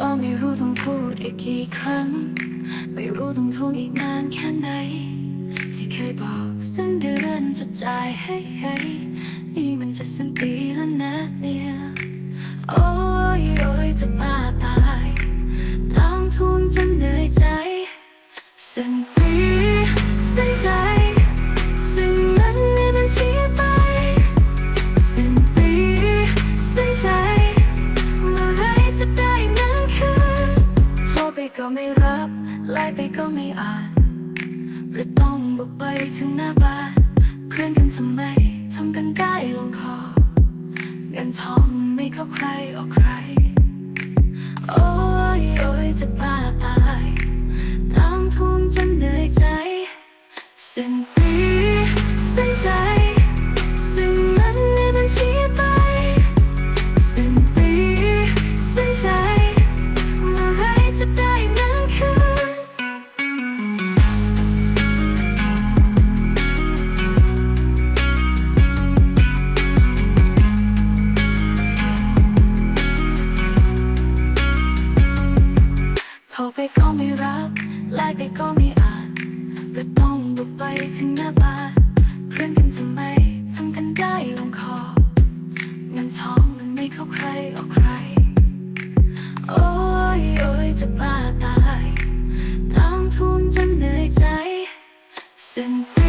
ก็ไม่รู้ต้องพูดอีกกี่ครั้ง ไม่รู้ต้องทวงอีกนานแค่ไหน ที่เคยบอกสิ้นเดือนจะจ่ายให้ให้นี่มันจะสิ้นปีแล้วนะเนี่ยโอ้ยโอ้ยจะมาตายตามทวงจนเหนื่อยใจสิ้นปี ไปก็ไม่รับไลน์ไปก็ไม่อ่านหรือต้องบุกไปถึงหน้าบ้านเพื่อนกันทำไมทำกันได้ลงคอเงินทองมันไม่เข้าใครออกใคร โอ้ยโอ้ยจะบ้าตายตามทวงจนเหนื่อยใจสิ้น ก็ไม่รักและไปก็ไม่อ่านเราต้องบุกไปถึงหน้าบ้านเพื่อนกันทำไมทำกันได้ลงคอเงินท้องมันไม่เข้าใครออกใคร โอ้ยโอ้ยจะบ้าตายตามทุนจนเหนื่อยใจสิ้น